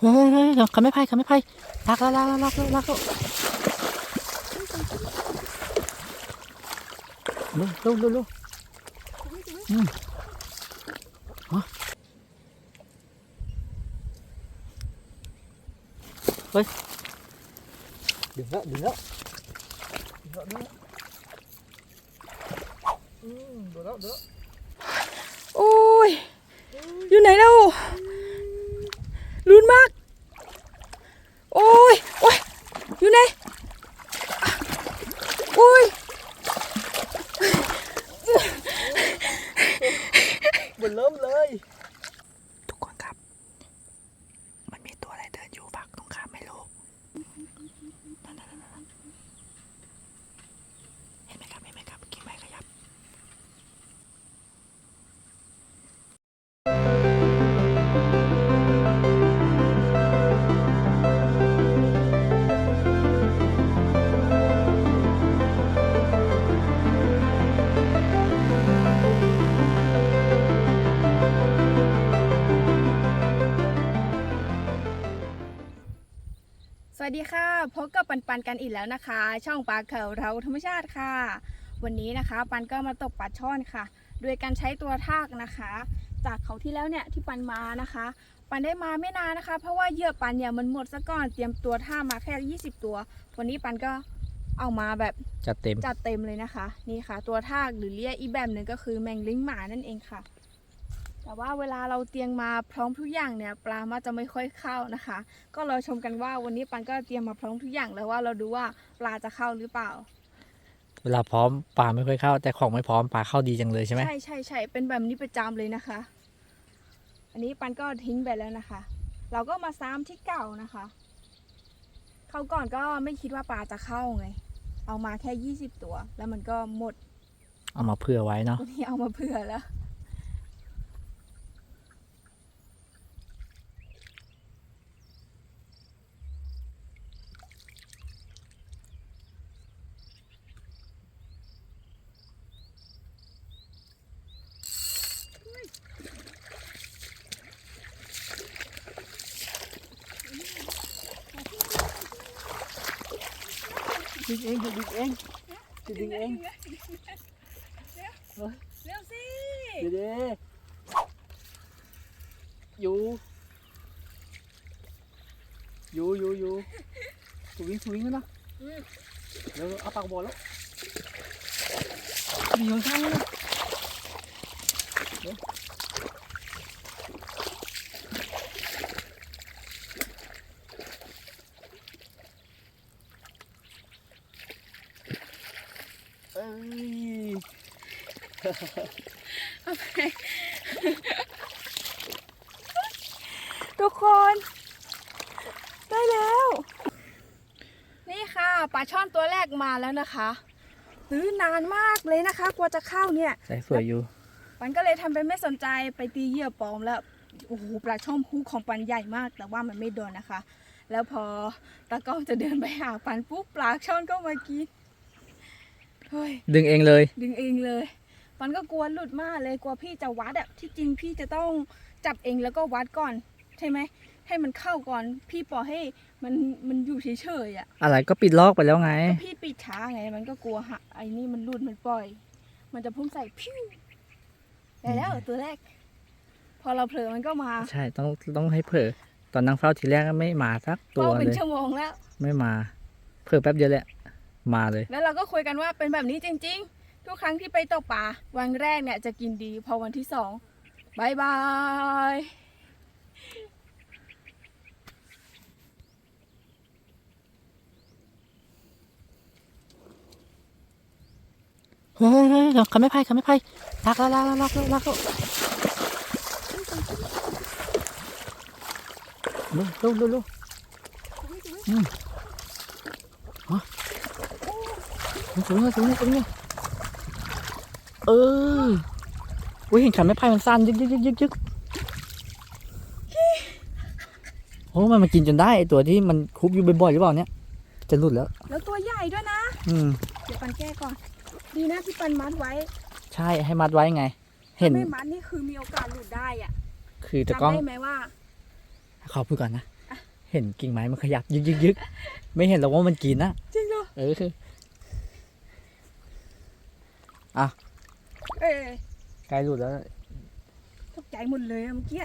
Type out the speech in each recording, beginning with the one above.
เฮ้ยเฮ้ยเฮ้ยเขาไม่ไพ่เขาไม่ไพ่ลักแล้วลักแล้วลักแล้วลักแล้วเร็วเร็วเร็วเร็วอืมมาเฮ้ยดึงแล้วดึงแล้วดึงแล้วดึงแล้วอืมเดี๋ยวแล้วเดี๋ยวแล้วโอ้ยอยู่ไหนแล้ว พบกับปันปันกันอีกแล้วนะคะ ช่องปลาเข่าเราธรรมชาติค่ะ วันนี้นะคะ ปันก็มาตกปลาช่อนค่ะ โดยการใช้ตัวทากนะคะ จากเขาที่แล้วเนี่ยที่ปันมานะคะ ปันได้มาไม่นานนะคะ เพราะว่าเหยื่อปันเนี่ยมันหมดซะก่อนเตรียมตัวท่ามาแค่ 20 ตัว วันนี้ปันก็เอามาแบบจัดเต็มจัดเต็มเลยนะคะ นี่ค่ะ ตัวทากหรือเรียกอีกแบบหนึ่งก็คือแมงลิ้งหมานั่นเองค่ะ แต่ว่าเวลาเราเตรียมมาพร้อมทุกอย่างเนี่ยปลามักจะไม่ค่อยเข้านะคะ ก็รอชมกันว่าวันนี้ปันก็เตรียมมาพร้อมทุกอย่างแล้วว่าเราดูว่าปลาจะเข้าหรือเปล่า เวลาพร้อมปลาไม่ค่อยเข้า แต่ของไม่พร้อมปลาเข้าดีจังเลยใช่ไหมใช่ใช่ใช่เป็นแบบนี้ประจำเลยนะคะ อันนี้ปันก็ทิ้งไปแล้วนะคะ เราก็มาซ้ำที่เก่านะคะ เขาวก่อนก็ไม่คิดว่าปลาจะเข้าไง เอามาแค่20ตัว แล้วมันก็หมด เอามาเผื่อไว้เนาะวันนี้เอามาเผื่อแล้ว ดึงเองดึงเองดึงเองเร็วสิเดี๋ยวเดี๋ยวอยู่อยู่อยู่อยู่สวิงสวิงแล้วนะเดี๋ยวเอาปากบอลแล้วมีอยู่ข้างๆนะเดี๋ยวเอ้ย ทุกคน ได้แล้ว นี่ค่ะปลาช่อนตัวแรกมาแล้วนะคะซื้อนานมากเลยนะคะ กว่าจะเข้าเนี่ยใส่สวยอยู่ปันก็เลยทำเป็นไม่สนใจไปตีเหยื่อปลอมแล้วโอ้โหปลาช่อนคู่ของปันใหญ่มาก แต่ว่ามันไม่โดนนะคะ แล้วพอตากล้องจะเดินไปหาปันปุ๊บปลาช่อนก็มากินเฮ้ยดึงเองเลย ดึงเองเลย ปันก็กลัวหลุดมากเลยกลัวพี่จะวัดอะที่จริงพี่จะต้องจับเองแล้วก็วัดก่อน ใช่ไหมให้มันเข้าก่อนพี่ปล่อยให้มันมันอยู่เฉยๆอะอะไรก็ปิดลอกไปแล้วไง ก็พี่ปิดช้าไงมันก็กลัวหะไอ้นี่มันหลุดมันปล่อย มันจะพุ่งใส่พิ้วได้แล้วตัวแรก พอเราเผลอมันก็มาใช่ต้องต้องให้เผลอตอนนั่งเฝ้าทีแรกก็ไม่มาสักตัวเฝ้าเป็เลนยชั่วโมงแล้ว ไม่มาเผลอแป๊บเดียวแหละมาเลย แล้วเราก็คุยกันว่าเป็นแบบนี้จริง ๆ ทุกครั้งที่ไปตกปลาวันแรกเนี่ยจะกินดีพอวันที่สองบายบายเฮ้ยเฮ้ยเฮ้ยเขาไม่ไพ่เขาไม่ไพ่ลักแล้วลักแล้วลักแล้วลักแล้วเร็วเร็วเร็วเร็วอืมมาสูงเลยสูงเลยสูงเลย เอออุ้ยเห็นขันไม่ไพ่มันสั้นยึกยึกยึกยึกยึกโอ้มันมากินจนได้ไอ้ตัวที่มันคุบอยู่บ่อยๆหรือเปล่าเนี่ยจะหลุดแล้ว แล้วตัวใหญ่ด้วยนะ อืม เดี๋ยวปันแก้ก่อน ดีนะที่ปันมัดไว้ใช่ให้มัดไว้ไง เห็น ถ้าไม่มัดนี่คือมีโอกาสหลุดได้อะคือตะจำกล้องได้ไหมว่า ขอพูดก่อนนะอะเห็นกิ่งไม้มันขยับยึกยึกยึกไม่เห็นหรอกว่ามันกินนะจริงเหรอ เออ เอ้ยใกล้หลุดแล้ว ตกใจหมดเลยอะเมื่อกี้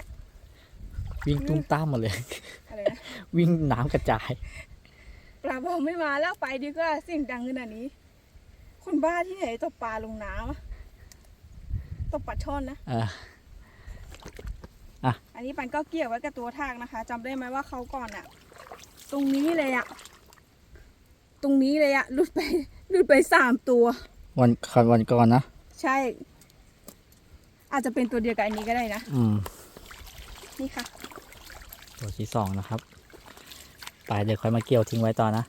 วิ่งตุ้มตามมาเลย อะไรนะ วิ่งน้ำกระจาย ปลาบอกไม่มาแล้วไปดีกว่าเสียงดังขนาดนี้ คนบ้าที่ไหนตกปลาลงน้ำอะตกปลาช่อนนะอออันนี้ปันก็เกี่ยวไว้กับตัวทากนะคะจำได้ไหมว่าเขาก่อนอะตรงนี้เลยอะตรงนี้เลยอะหลุดไปหลุดไปสามตัว วันก่อนวันก่อนนะ ใช่ อาจจะเป็นตัวเดียวกับอันนี้ก็ได้นะ อืม นี่ค่ะ ตัวที่สองนะครับ ไปเดี๋ยวค่อยมาเกี่ยวทิ้งไว้ต่อนะ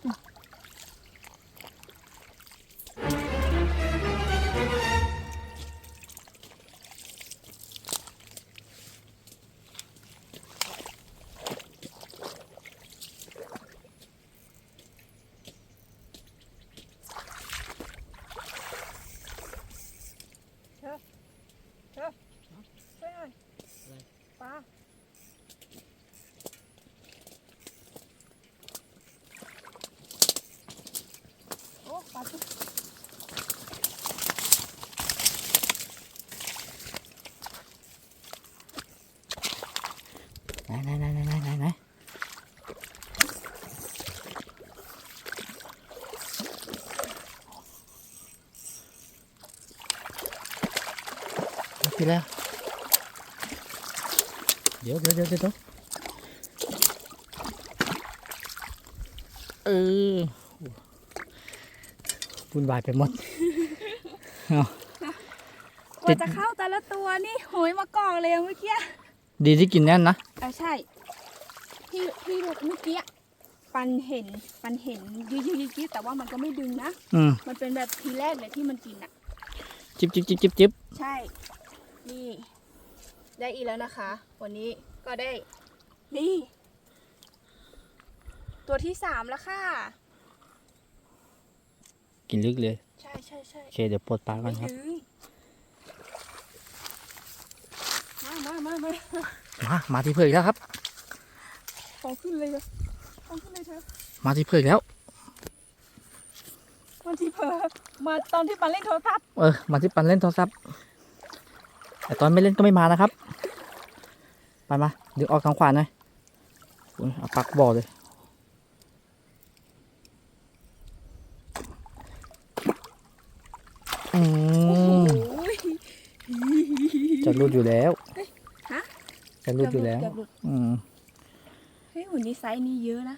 ช่วยหน่อยปลาโอ้ปลาตัว ไหนไหนไหนไหนไหนไหนไหน ทีแล้ว เดี๋ยวเดี๋ยวเดี๋ยวเดี๋ยวเออวุ่นวายไปหมดกว่าจะเข้าแต่ละตัวนี่โหยมากองเลยอะเมื่อกี้ดีที่กินแน่นนะเออใช่ที่ที่เมื่อกี้ปันเห็นปันเห็นยืดยืดยืดแต่ว่ามันก็ไม่ดึงนะ อืมมันเป็นแบบทีแรกเลยที่มันกินอะ จิบจิบจิบจิบจิบใช่ นี่ได้อีกแล้วนะคะ วันนี้ก็ได้ นี่ ตัวที่สามแล้วค่ะ กินลึกเลย ใช่ใช่ใช่โอเค เดี๋ยวปลดปลาก่อไม่นครับถึงมามามามามา มาที่เผือกแล้วครับ ของขึ้นเลยเถอะของขึ้นเลยเถอะมาที่เผือกแล้ววันที่เพอมาตอนที่ปันเล่นโทรศัพท์เออ มาที่ปันเล่นโทรศัพท์ แต่ตอนไม่เล่นก็ไม่มานะครับ ไปมาดึงออกทางขวาหน่อยอุ๊ยเอาปักบ่อเลย อืมโอ้ยจะรุดอยู่แล้วฮะจะรุดอยู่แล้วเกือบหลุดอืมเฮ้ยหุ่นนี้ไซส์นี้เยอะนะ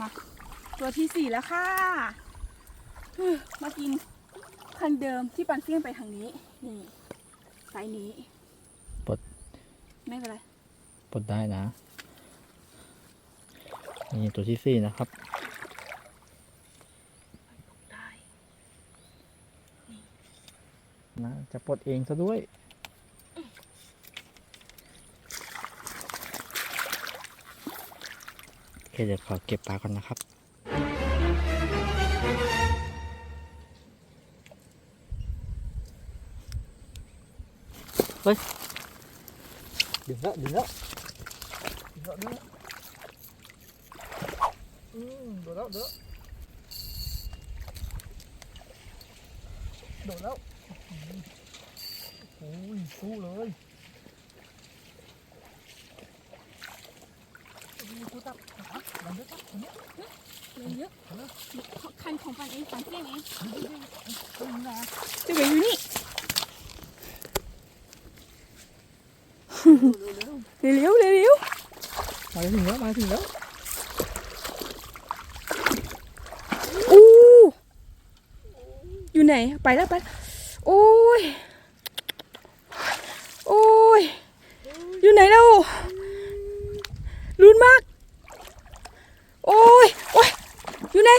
มา ตัวที่สี่แล้วค่ะเฮ้ยมากิน คันเดิมที่ปันเฟี้ยงไปทางนี้ นี่ไซส์นี้ปลดไม่เป็นไรปลดได้นะ นี่ตัวที่สี่นะครับได้นะจะปลดเองซะด้วยโอเคเดี๋ยวขอเก็บปลาก่อนนะครับ เฮ้ยดึงแล้วดึงแล้วดึงแล้วดึงแล้วอืมโดดแล้วโดดแล้ว โดดแล้วโอ้ยสู้เลยสู้ตับครับมันเยอะครับมันเยอะ เงินเยอะคันของปันเองปันเฟี้ยงเอง สู้นะ จะไปอยู่นี่เร็วเร็วเร็ว มาถึงแล้ว มาถึงแล้ว อู้อยู่ไหน ไปแล้วไปแล้วโอ้ย โอ้ย อยู่ไหนแล้วรุนมาก โอ้ย โอ้ย อยู่ไหน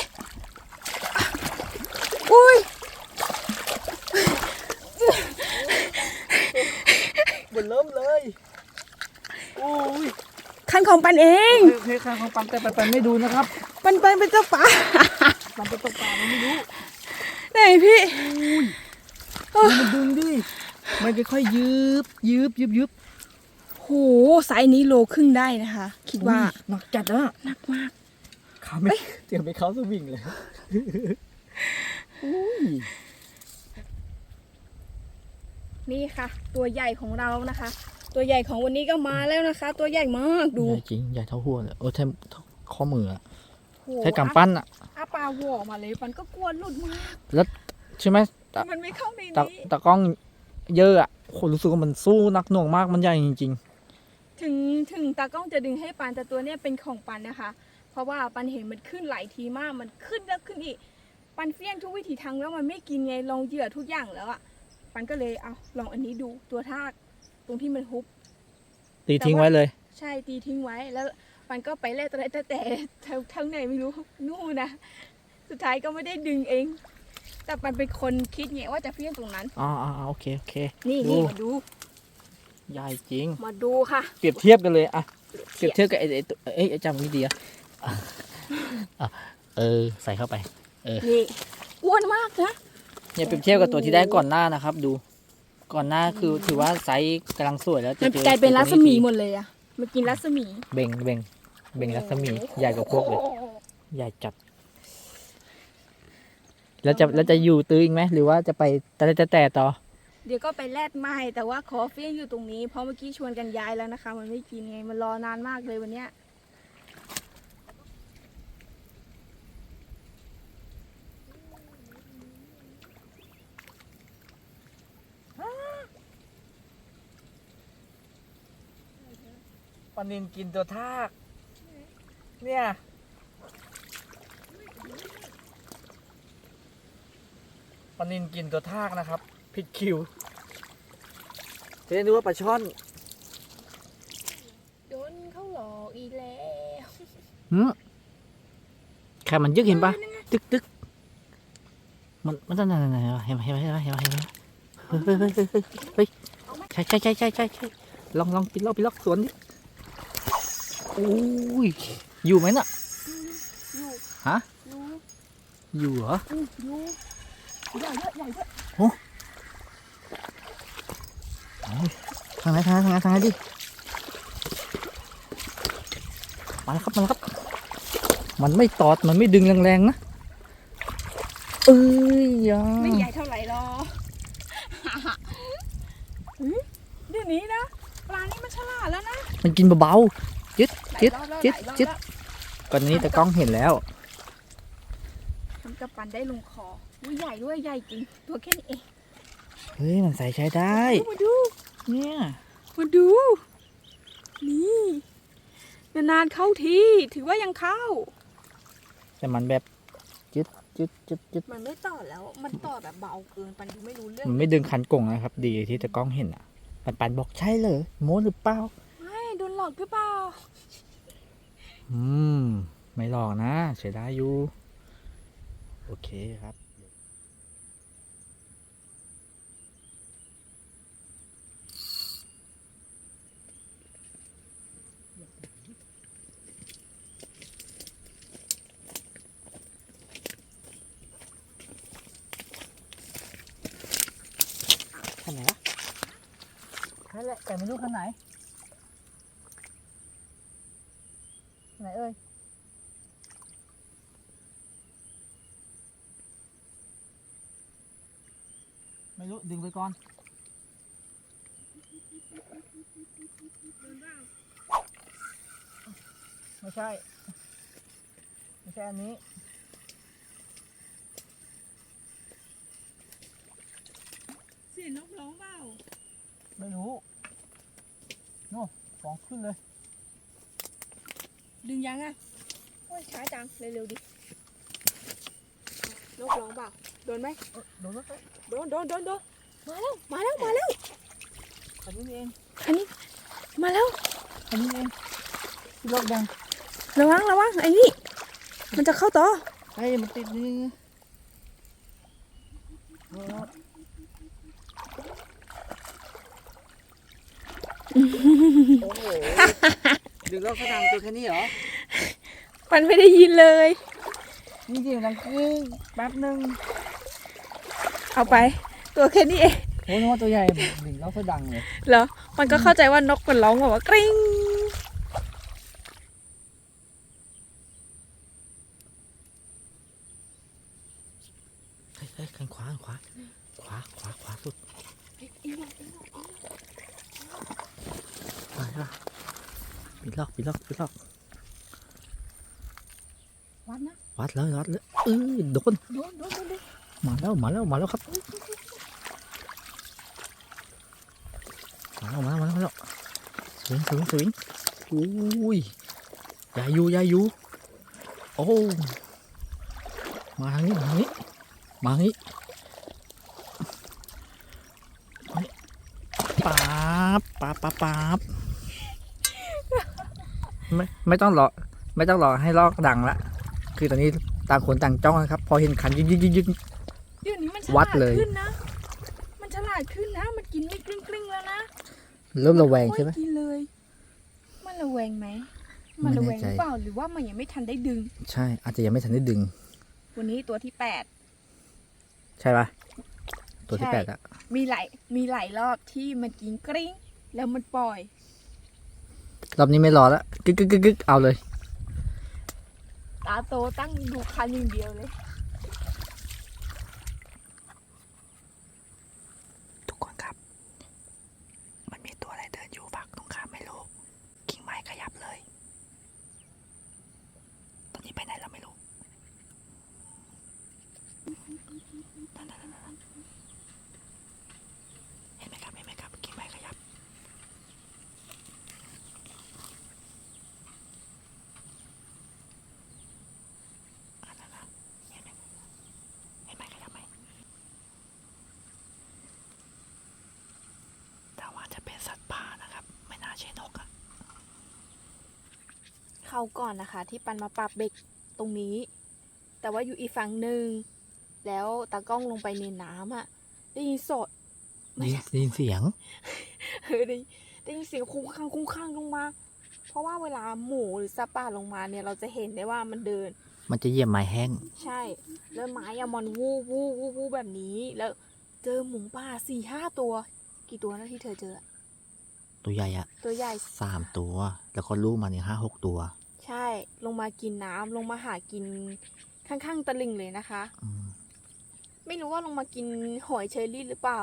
โอ้ย บนเริ่มเลยโอ้ย คัน ของปันเองเพลงของปันแต่ปันไม่ดูนะครับ ปันปันเป็นเจ้าป่าปันไปตกปลามันไม่รู้ไหนพี่มันดึงดิมันค่อยๆยืบยืบยืบยืบโหไซส์นี้โลครึ่งได้นะคะ คิดว่าหนักจัดอะหนักมากขาไม่เตรียมไปเข้าสวิงเลยอุ้ยนี่ค่ะ ตัวใหญ่ของเรานะคะ ตัวใหญ่ของวันนี้ก็มาแล้วนะคะ ตัวใหญ่มากดู ใหญ่จริง ใหญ่เท่าหัวเลยโอ้ใช่เท่าข้อมืออะโอ้ใช้กำปั้นอะอาปลาหัวมาเลยมันก็กลัวหลุดมากใช่ไหมตะมันไม่เข้าในตะนี้ตะกล้องเยอะอะโครู้สึกว่ามันสู้นักหน่วงมากมันใหญ่จริง ถึงถึงตากล้องจะดึงให้ปันแต่ตัวเนี้ยเป็นของปันนะคะ เพราะว่าปันเห็นมันขึ้นหลายทีมากมันขึ้นแล้วขึ้นอีก ปันเฟี้ยงทุกวิถีทางแล้วมันไม่กินไงลองเหยื่อทุกอย่างแล้วอะปันก็เลยเอาลองอันนี้ดูตัวทาก ตรงที่มันฮุบๆตีทิ้งไว้เลย ใช่ตีทิ้งไว้แล้วปันก็ไปแล่ตัวแต่แต่แต่ทั้งไหนไม่รู้นู่นนะสุดท้ายก็ไม่ได้ดึงเอง แต่ปันเป็นคนคิดไงว่าจะเฟี้ยงตรงนั้นอ๋ออ๋อโอเคโอเค นี่ดูนี่มาดูใหญ่จริง มาดูค่ะเปรียบเทียบกันเลยอะเปรียบเทียบกับไอ้ไอ้ตัวเอ้ยไอ้จำไม่ดีอะอะอะเออใส่เข้าไปนี่อ้วนมากนะ เนี่ยเปรียบเทียบกับตัวที่ได้ก่อนหน้านะครับ ดู ก่อนหน้าคือถือว่าไซส์กำลังสวยแล้วมันจอกลายเป็นรัศมีทีหมดเลยอะมันกินรัศมี เบ่งเบ่งเบ่งรัศมีใหญ่กว่าพวกเลยใหญ่จัด แล้วจะแล้วจะอยู่ตื้ออีกไหมหรือว่าจะไปแต่แต่แต่ต่อ เดี๋ยวก็ไปแลดไม้แต่ว่าขอเฟี้ยงอยู่ตรงนี้เพราะเมื่อกี้ชวนกันย้ายแล้วนะคะ มันไม่กินไงมันรอนานมากเลยวันเนี้ย ปนินกินตัวทาก เนี่ยปนินกินตัวทากนะครับ ผิดคิวจะได้รู้ว่าปลาช่อนโดนเขาหลอกอีกแล้วหืมแค่มันยึกเห็นปะตึกตึกมันมันจะไหนไหนไหนวะเห็นไหมเห็นไหมเห็นไหมเห็นไหมเห็นไหมเฮ้ยเฮ้ยเฮ้ยเฮ้ยเฮ้ยเฮ้ยใช่ใช่ใช่ใช่ใช่ใช่ลองลองปิดล็อกปิดล็อกสวนดิ โอ้ยอยู่ไหมน่ะอยู่ฮะอยู่อยู่เหรออืมอยู่ใหญ่เยอะใหญ่เยอะทางไหนทางไหนทางไหนทางไหนดิมาแล้วครับมาแล้วครับ มันไม่ตอดมันไม่ดึงแรงๆนะเอ้ยยาไม่ใหญ่เท่าไหร่หรอกเฮ้ยเดี๋ยวนี้นะปลานี่มันฉลาดแล้วนะ มันกินเบาๆ จึ๊ดหลายจึ๊ดรอบแล้วจึ๊ดหลายรอบจึ๊ดแล้วก่อนนี้ตะกล้องเห็นแล้วทำกับปันได้ลงคออุ้ยใหญ่ด้วยใหญ่จริง ตัวแค่นี้เอง เฮ้ย มันใส่ใช้ได้ มาดู เนี่ย มาดู นี่ นานๆเข้าที ถือว่ายังเข้า แต่มันแบบจึ๊ดจึ๊ดจึ๊ดจึ๊ดมันไม่ต่อแล้ว มันต่อแบบเบาเกิน ปันดูไม่รู้เรื่อง มันไม่ดึงคันกงนะครับ ดีที่ตะกล้องเห็นอะ ปันปันบอกใช่เลยโม้หรือเปล่าไม่โดนห ลอกหรือเปล่า อืม ไม่หลอกนะใช้ได้อยู่ โอเคครับขันไหนวะนั่นแหละแต่ไม่รู้ขันไหนขันไหนเอ่ย ไม่รู้ ดึงไป ก่อนไม่ใช่ ไม่ใช่อันนี้เสียงนกร้องเปล่าไม่รู้โน่ฟองขึ้นเลย ดึงยังอะโอ้ยช้าจังเร็วๆดินกร้องเปล่าโดนไหมเอ้ยโดนแล้วโดนโดนโดนโดน มาแล้ว มาแล้ว มาแล้ว อันนี้เองอันนี้ มาแล้ว อันนี้เองที่ล็อกยังระวังระวังไอ้นี่ มันจะเข้าต่อเฮ้ยมันติดนี่เออโอ้โหดึงล็อกกระดังตัวแค่นี้เหรอ มันไม่ได้ยินเลย นี่เสียงดังกึ้งแป๊บหนึ่งเอาไป ตัวแค่นี้เองแค่อ้นึกว่าตัวใหญ่หนึ่งแล้วก็ดังเลยแล้วมันก็เข้าใจว่านกมันร้องแบบว่ากริ๊งเฮ้ยเฮ้ยขันขวาขันขวาขวาขวาขวาสุดไปละปิดล็อกปิดล็อกปิดล็อกวัดนะวัดเลยวัดเลยเออโดนโดนโดนโดนโดนมาแล้วมาแล้วมาแล้วครับ มาแล้วมาแล้วมาแล้วมาแล้วสวิงสวิงสวิงอุ้ยอย่าอยู่อย่าอยู่โอ้มาทางนี้มาทางนี้มาทางนี้ป๊าบป๊าบป๊าบป๊าบไม่ไม่ต้องรอไม่ต้องรอให้ลอกดังละ คือตอนนี้ต่างคนต่างจ้องนะครับ พอเห็นคันยึกยึกยึกยึก เดี๋ยวนี้มันฉวัลาดดเลย ขึ้นนะ มันฉลาดขึ้นนะมั เริ่มระแวงใช่ไหมโอ้ยกินเลย มันระแวงไหมไม่มันระแวแน่งใจหรือเปล่าหรือว่ามันยังไม่ทันได้ดึง ใช่ อาจจะยังไม่ทันได้ดึง วันนี้ตัวที่แปดใช่ปะตัวที่ใช่แปดอะมีหลายมีหลายรอบที่มันกินกริ้งแล้วมันปล่อย รอบนี้ไม่รอแล้วกึกกึกกึกกึกเอาเลย ตาโตตั้งดูคันอย่างเดียวเลย ทุกคนครับ มันมีตัวอะไรเดินอยู่ฝั่งตรงข้ามไม่รู้ กิ่งไม้ขยับเลย ตอนนี้ไปไหนเราไม่รู้นั่นนั่นนั่นนั่นเห็นไหมครับ เห็นไหมครับ กิ่งไม้ขยับ อะนั่นน่ะเห็นไหมเห็นไหมขยับไหม แต่ว่าจะเป็นสัตว์ป่านะครับ ไม่น่าใช่นกอะ เข้าก่อนนะคะ ที่ปันมาปรับเบรกตรงนี้ แต่ว่าอยู่อีกฝั่งหนึ่งแล้วตากล้องลงไปในน้ำอะได้ยินสดไม่ได้ใช่ได้ยินเสียงเออได้ได้ยินเสียงคุ้งข้างคุ้งข้างลงมา เพราะว่าเวลาหมูหรือสัตว์ป่าลงมาเนี่ย เราจะเห็นได้ว่ามันเดิน มันจะเหยียบไม้แห้ง ใช่แล้วไม้อะมันวูบวูบวูบวูบแบบนี้ แล้วเจอหมูป่าสี่ห้าตัว กี่ตัวนะที่เธอเจออะตัวใหญ่อะตัวใหญ่สามตัว แล้วก็ลูกมันเนี่ยห้าหกตัว ใช่ลงมากินน้ำลงมาหากินข้างๆตลิ่งเลยนะคะ อืมไม่รู้ว่าลงมากินหอยเชอรี่หรือเปล่า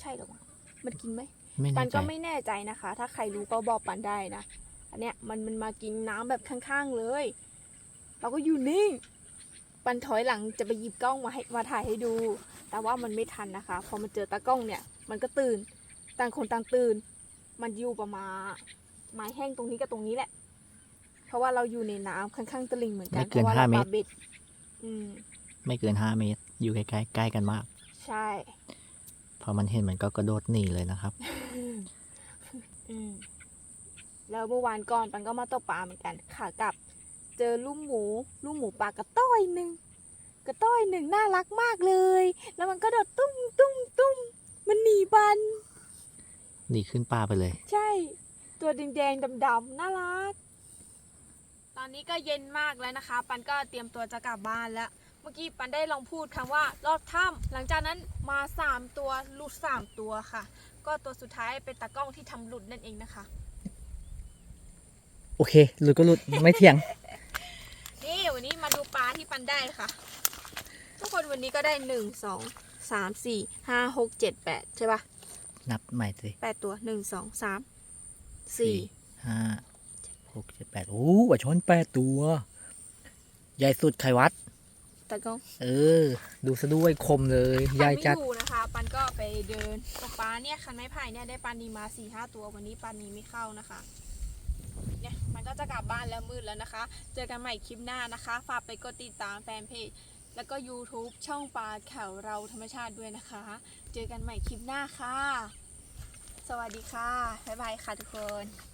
ใช่หรอวะมันกินไหม ไม่ปัแน่นใจก็ไม่แน่ใจนะคะ ถ้าใครรู้ก็บอกปันได้นะ อันเนี้ยมันมันมากินน้ำแบบข้างๆเลย เราก็อยู่นิ่ง ปันถอยหลังจะไปหยิบกล้องมาให้มาถ่ายให้ดู แต่ว่ามันไม่ทันนะคะ พอมันเจอตากล้องเนี่ย มันก็ตื่น ต่างคนต่างตื่น มันอยู่ประมาณไม้แห้งตรงนี้กับตรงนี้แหละเพ ราะว่าเราอยู่ในน้ำข้างๆตลิ่งเหมือนกันไม่เกินพระว่ห้ารเมปตรลบ็ดอืมไม่เกินห้าเมตร อยู่ใกล้ๆใกล้กันมาก ใช่พอมันเห็นมันก็กระโดดหนีเลยนะครับ อืมแล้วเมื่อวานก่อนปันก็มาตกปลาเหมือนกันขากลับ เจอลูกหมูลูกหมูปลากระต้อยหนึ่งกระต้อยหนึ่งน่ารักมากเลย แล้วมันก็โดดตุ้มตุ้มตุ้มมันหนีบัน หนีขึ้นป่าไปเลย ใช่ ตัวแดงๆดำๆน่ารักต อนนี้ก็เย็นมากแล้วนะคะ ปันก็เตรียมตัวจะกลับบ้านแล้ว เมื่อกี้ปันได้ลองพูดคำว่าลอดถ้ำหลังจากนั้นมาสามตัวหลุดสามตัวค่ะ ก็ตัวสุดท้ายเป็นตากล้องที่ทำหลุดนั่นเองนะคะ โอเค หลุดก็หลุดไม่เถียง นี่วันนี้มาดูปลาที่ปันได้ค่ะ ทุกคนวันนี้ก็ได้หนึ่งสองสามสี่ห้าหกเจ็ดแปดใช่ปะนับใหม่สิแปดตัวหนึ่งสองสามสี่ ห้าหกเจ็ดแปดโอ้ปลาช้อนแปดตัว ใหญ่สุดไขวัดตากล้องเออ ดูซะด้วยคมเลยปัใหญ่นไม่จัดอยู่นะคะ ปันก็ไปเดินตกปลาเนี่ยคันไม้ไผ่เนี่ยได้ปลานีมาสี่ห้าตัววันนี้ปลานีไม่เข้านะคะ เนี่ยมันก็จะกลับบ้านแล้วมืดแล้วนะคะ เจอกันใหม่คลิปหน้านะคะ ฝากไปกดติดตามแฟนเพจ แล้วก็ YouTube ช่องปลาแขวเราธรรมชาติด้วยนะคะ เจอกันใหม่คลิปหน้าค่ะ สวัสดีค่ะ บ๊ายบายค่ะทุกคน